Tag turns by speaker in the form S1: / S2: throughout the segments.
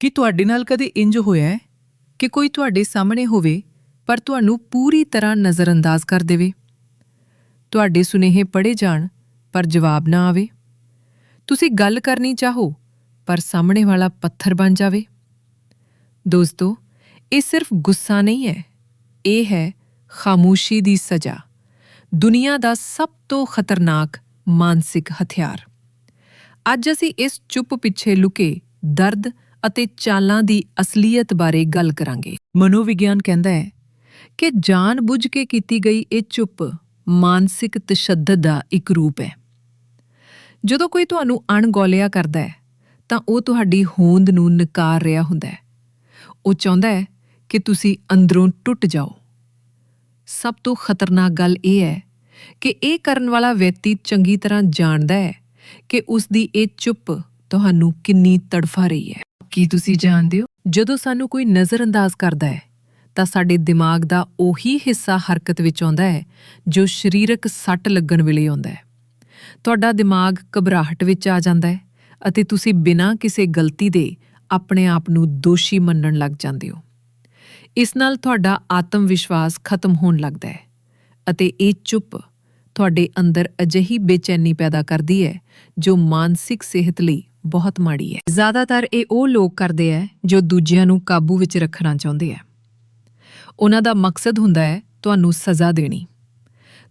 S1: ਕੀ ਤੁਹਾਡੇ ਨਾਲ ਕਦੇ ਇੰਜ ਹੋਇਆ ਹੈ ਕਿ ਕੋਈ ਤੁਹਾਡੇ ਸਾਹਮਣੇ ਹੋਵੇ, ਪਰ ਤੁਹਾਨੂੰ ਪੂਰੀ ਤਰ੍ਹਾਂ ਨਜ਼ਰਅੰਦਾਜ਼ ਕਰ ਦੇਵੇ? ਤੁਹਾਡੇ ਸੁਨੇਹੇ ਪੜ੍ਹੇ ਜਾਣ, ਪਰ ਜਵਾਬ ਨਾ ਆਵੇ? ਤੁਸੀਂ ਗੱਲ ਕਰਨੀ ਚਾਹੋ, ਪਰ ਸਾਹਮਣੇ ਵਾਲਾ ਪੱਥਰ ਬਣ ਜਾਵੇ? ਦੋਸਤੋ, ਇਹ ਸਿਰਫ ਗੁੱਸਾ ਨਹੀਂ ਹੈ। ਇਹ ਹੈ ਖਾਮੋਸ਼ੀ ਦੀ ਸਜ਼ਾ। ਦੁਨੀਆ ਦਾ ਸਭ ਤੋਂ ਖਤਰਨਾਕ ਮਾਨਸਿਕ ਹਥਿਆਰ। ਅੱਜ ਅਸੀਂ ਇਸ ਚੁੱਪ ਪਿੱਛੇ ਲੁਕੇ ਦਰਦ ਅਤੇ ਚਾਲਾਂ ਦੀ ਅਸਲੀਅਤ ਬਾਰੇ ਗੱਲ ਕਰਾਂਗੇ। ਮਨੋਵਿਗਿਆਨ ਕਹਿੰਦਾ ਹੈ ਕਿ ਜਾਣ-ਬੁੱਝ ਕੇ ਕੀਤੀ ਗਈ ਇਹ ਚੁੱਪ ਮਾਨਸਿਕ ਤਸ਼ੱਦਦ ਦਾ ਇੱਕ ਰੂਪ ਹੈ। ਜਦੋਂ ਕੋਈ ਤੁਹਾਨੂੰ ਅਣਗੌਲਿਆ ਕਰਦਾ ਹੈ, ਤਾਂ ਉਹ ਤੁਹਾਡੀ ਹੋਂਦ ਨੂੰ ਨਕਾਰ ਰਿਹਾ ਹੁੰਦਾ ਹੈ। ਉਹ ਚਾਹੁੰਦਾ ਹੈ ਕਿ ਤੁਸੀਂ ਅੰਦਰੋਂ ਟੁੱਟ ਜਾਓ। ਸਭ ਤੋਂ ਖਤਰਨਾਕ ਗੱਲ ਇਹ ਹੈ ਕਿ ਇਹ ਕਰਨ ਵਾਲਾ ਵਿਅਕਤੀ ਚੰਗੀ ਤਰ੍ਹਾਂ ਜਾਣਦਾ ਹੈ ਕਿ ਉਸ ਦੀ ਇਹ ਚੁੱਪ ਤੁਹਾਨੂੰ ਕਿੰਨੀ ਤੜਫਾ ਰਹੀ ਹੈ। ਕੀ ਤੁਸੀਂ ਜਾਣਦੇ ਹੋ? ਜਦੋਂ ਸਾਨੂੰ ਕੋਈ ਨਜ਼ਰਅੰਦਾਜ਼ ਕਰਦਾ ਹੈ, ਤਾਂ ਸਾਡੇ ਦਿਮਾਗ ਦਾ ਉਹੀ ਹਿੱਸਾ ਹਰਕਤ ਵਿੱਚ ਆਉਂਦਾ ਹੈ, ਜੋ ਸਰੀਰਕ ਸੱਟ ਲੱਗਣ ਵੇਲੇ ਆਉਂਦਾ ਹੈ। ਤੁਹਾਡਾ ਦਿਮਾਗ ਘਬਰਾਹਟ ਵਿੱਚ ਆ ਜਾਂਦਾ ਹੈ ਅਤੇ ਤੁਸੀਂ ਬਿਨਾਂ ਕਿਸੇ ਗਲਤੀ ਦੇ ਆਪਣੇ ਆਪ ਨੂੰ ਦੋਸ਼ੀ ਮੰਨਣ ਲੱਗ ਜਾਂਦੇ ਹੋ। ਇਸ ਨਾਲ ਤੁਹਾਡਾ ਆਤਮ ਵਿਸ਼ਵਾਸ ਖਤਮ ਹੋਣ ਲੱਗਦਾ ਹੈ ਅਤੇ ਇਹ ਚੁੱਪ ਤੁਹਾਡੇ ਅੰਦਰ ਅਜਿਹੀ ਬੇਚੈਨੀ ਪੈਦਾ ਕਰਦੀ ਹੈ, ਜੋ ਮਾਨਸਿਕ ਸਿਹਤ ਲਈ ਬਹੁਤ ਮਾੜੀ ਹੈ। ਜ਼ਿਆਦਾਤਰ ਇਹ ਉਹ ਲੋਕ ਕਰਦੇ ਹੈ ਜੋ ਦੂਜਿਆਂ ਨੂੰ ਕਾਬੂ ਵਿੱਚ ਰੱਖਣਾ ਚਾਹੁੰਦੇ ਹੈ ਉਹਨਾਂ ਦਾ ਮਕਸਦ ਹੁੰਦਾ ਹੈ ਤੁਹਾਨੂੰ ਸਜ਼ਾ ਦੇਣੀ।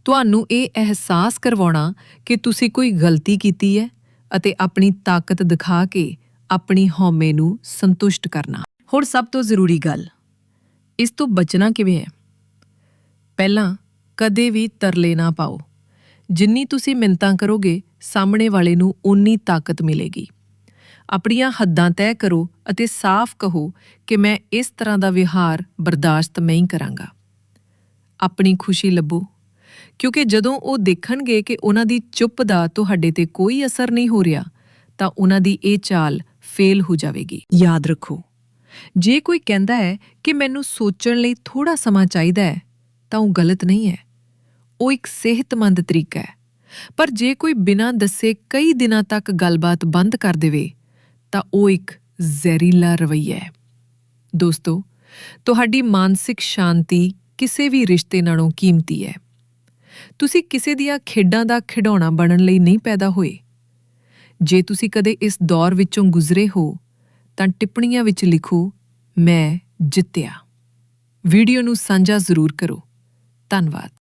S1: ਤੁਹਾਨੂੰ ਇਹ ਅਹਿਸਾਸ ਕਰਵਾਉਣਾ ਕਿ ਤੁਸੀਂ ਕੋਈ ਗਲਤੀ ਕੀਤੀ ਹੈ ਅਤੇ ਆਪਣੀ ਤਾਕਤ ਦਿਖਾ ਕੇ ਆਪਣੀ ਹਉਮੈ ਨੂੰ ਸੰਤੁਸ਼ਟ ਕਰਨਾ। ਹੁਣ ਸਭ ਤੋਂ ਜ਼ਰੂਰੀ ਗੱਲ, ਇਸ ਤੋਂ ਬਚਣਾ ਕਿਵੇਂ ਹੈ ਪਹਿਲਾਂ ਕਦੇ ਵੀ ਤਰਲੇ ਨਾ ਪਾਓ। ਜਿੰਨੀ ਤੁਸੀਂ ਮਿੰਤਾਂ ਕਰੋਗੇ, ਸਾਹਮਣੇ ਵਾਲੇ ਨੂੰ ਉਨੀ ਤਾਕਤ ਮਿਲੇਗੀ। ਆਪਣੀਆਂ ਹੱਦਾਂ ਤੈਅ ਕਰੋ ਅਤੇ ਸਾਫ਼ ਕਹੋ ਕਿ ਮੈਂ ਇਸ ਤਰ੍ਹਾਂ ਦਾ ਵਿਹਾਰ ਬਰਦਾਸ਼ਤ ਨਹੀਂ ਕਰਾਂਗਾ। ਆਪਣੀ ਖੁਸ਼ੀ ਲੱਭੋ, ਕਿਉਂਕਿ ਜਦੋਂ ਉਹ ਦੇਖਣਗੇ ਕਿ ਉਹਨਾਂ ਦੀ ਚੁੱਪ ਦਾ ਤੁਹਾਡੇ ਤੇ ਕੋਈ ਅਸਰ ਨਹੀਂ ਹੋ ਰਿਹਾ, ਤਾਂ ਉਹਨਾਂ ਦੀ ਇਹ ਚਾਲ ਫੇਲ ਹੋ ਜਾਵੇਗੀ। ਯਾਦ ਰੱਖੋ, ਜੇ ਕੋਈ ਕਹਿੰਦਾ ਹੈ ਕਿ ਮੈਨੂੰ ਸੋਚਣ ਲਈ ਥੋੜਾ ਸਮਾਂ ਚਾਹੀਦਾ ਹੈ, ਤਾਂ ਉਹ ਗਲਤ ਨਹੀਂ ਹੈ। ਉਹ ਇੱਕ ਸਿਹਤਮੰਦ ਤਰੀਕਾ ਹੈ। ਪਰ ਜੇ ਕੋਈ ਬਿਨਾਂ ਦੱਸੇ ਕਈ ਦਿਨਾਂ ਤੱਕ ਗੱਲਬਾਤ ਬੰਦ ਕਰ ਦੇਵੇ ਤਾਂ ਉਹ ਇੱਕ ਜ਼ਹਿਰੀਲਾ ਰਵੱਈਆ ਹੈ। ਦੋਸਤੋ, ਤੁਹਾਡੀ ਮਾਨਸਿਕ ਸ਼ਾਂਤੀ ਕਿਸੇ ਵੀ ਰਿਸ਼ਤੇ ਨਾਲੋਂ ਕੀਮਤੀ ਹੈ। ਤੁਸੀਂ ਕਿਸੇ ਦੀਆਂ ਖੇਡਾਂ ਦਾ ਖਿਡੌਣਾ ਬਣਨ ਲਈ ਨਹੀਂ ਪੈਦਾ ਹੋਏ। ਜੇ ਤੁਸੀਂ ਕਦੇ ਇਸ ਦੌਰ ਵਿੱਚੋਂ ਗੁਜ਼ਰੇ ਹੋ, ਤਾਂ ਟਿੱਪਣੀਆਂ ਵਿੱਚ ਲਿਖੋ, ਮੈਂ ਜਿੱਤਿਆ। ਵੀਡੀਓ ਨੂੰ ਸਾਂਝਾ ਜ਼ਰੂਰ ਕਰੋ। ਧੰਨਵਾਦ।